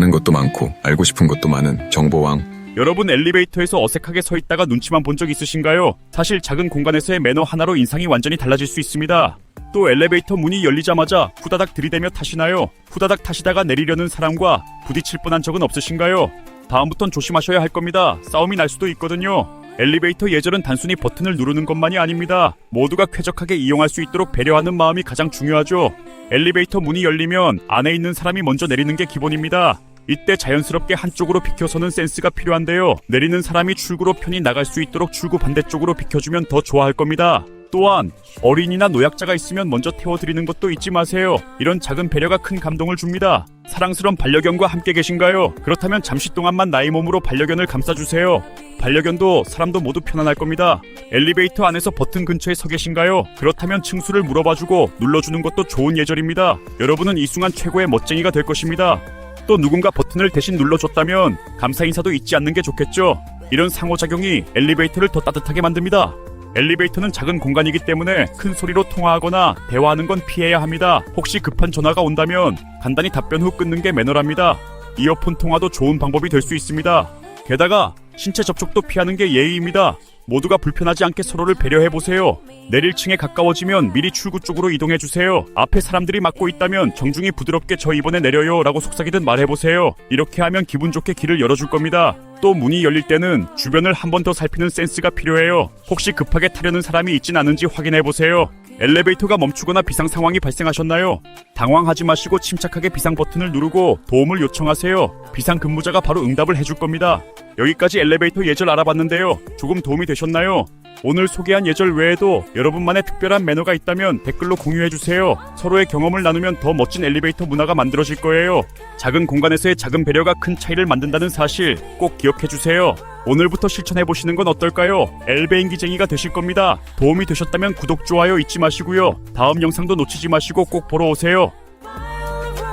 아는 것도 많고 알고 싶은 것도 많은 정보왕. 여러분 엘리베이터에서 어색하게 서 있다가 눈치만 본 적 있으신가요? 사실 작은 공간에서의 매너 하나로 인상이 완전히 달라질 수 있습니다. 또 엘리베이터 문이 열리자마자 후다닥 들이대며 타시나요? 후다닥 타시다가 내리려는 사람과 부딪힐 뻔한 적은 없으신가요? 다음부턴 조심하셔야 할 겁니다. 싸움이 날 수도 있거든요. 엘리베이터 예절은 단순히 버튼을 누르는 것만이 아닙니다. 모두가 쾌적하게 이용할 수 있도록 배려하는 마음이 가장 중요하죠. 엘리베이터 문이 열리면 안에 있는 사람이 먼저 내리는 게 기본입니다. 이때 자연스럽게 한쪽으로 비켜서는 센스가 필요한데요. 내리는 사람이 출구로 편히 나갈 수 있도록 출구 반대쪽으로 비켜주면 더 좋아할 겁니다. 또한 어린이나 노약자가 있으면 먼저 태워드리는 것도 잊지 마세요. 이런 작은 배려가 큰 감동을 줍니다. 사랑스런 반려견과 함께 계신가요? 그렇다면 잠시 동안만 나의 몸으로 반려견을 감싸주세요. 반려견도 사람도 모두 편안할 겁니다. 엘리베이터 안에서 버튼 근처에 서 계신가요? 그렇다면 층수를 물어봐주고 눌러주는 것도 좋은 예절입니다. 여러분은 이 순간 최고의 멋쟁이가 될 것입니다. 또 누군가 버튼을 대신 눌러줬다면 감사 인사도 잊지 않는 게 좋겠죠. 이런 상호작용이 엘리베이터를 더 따뜻하게 만듭니다. 엘리베이터는 작은 공간이기 때문에 큰 소리로 통화하거나 대화하는 건 피해야 합니다. 혹시 급한 전화가 온다면 간단히 답변 후 끊는 게 매너랍니다. 이어폰 통화도 좋은 방법이 될 수 있습니다. 게다가 신체 접촉도 피하는 게 예의입니다. 모두가 불편하지 않게 서로를 배려해 보세요. 내릴 층에 가까워지면 미리 출구 쪽으로 이동해 주세요. 앞에 사람들이 막고 있다면 정중히 부드럽게 저 이번에 내려요라고 속삭이듯 말해 보세요. 이렇게 하면 기분 좋게 길을 열어줄 겁니다. 또 문이 열릴 때는 주변을 한 번 더 살피는 센스가 필요해요. 혹시 급하게 타려는 사람이 있진 않은지 확인해 보세요. 엘리베이터가 멈추거나 비상 상황이 발생하셨나요? 당황하지 마시고 침착하게 비상 버튼을 누르고 도움을 요청하세요. 비상 근무자가 바로 응답을 해줄 겁니다. 여기까지 엘리베이터 예절 알아봤는데요. 조금 도움이 되셨나요? 오늘 소개한 예절 외에도 여러분만의 특별한 매너가 있다면 댓글로 공유해주세요. 서로의 경험을 나누면 더 멋진 엘리베이터 문화가 만들어질 거예요. 작은 공간에서의 작은 배려가 큰 차이를 만든다는 사실 꼭 기억해주세요. 오늘부터 실천해보시는 건 어떨까요? 엘베인 기쟁이가 되실 겁니다. 도움이 되셨다면 구독, 좋아요 잊지 마시고요. 다음 영상도 놓치지 마시고 꼭 보러 오세요.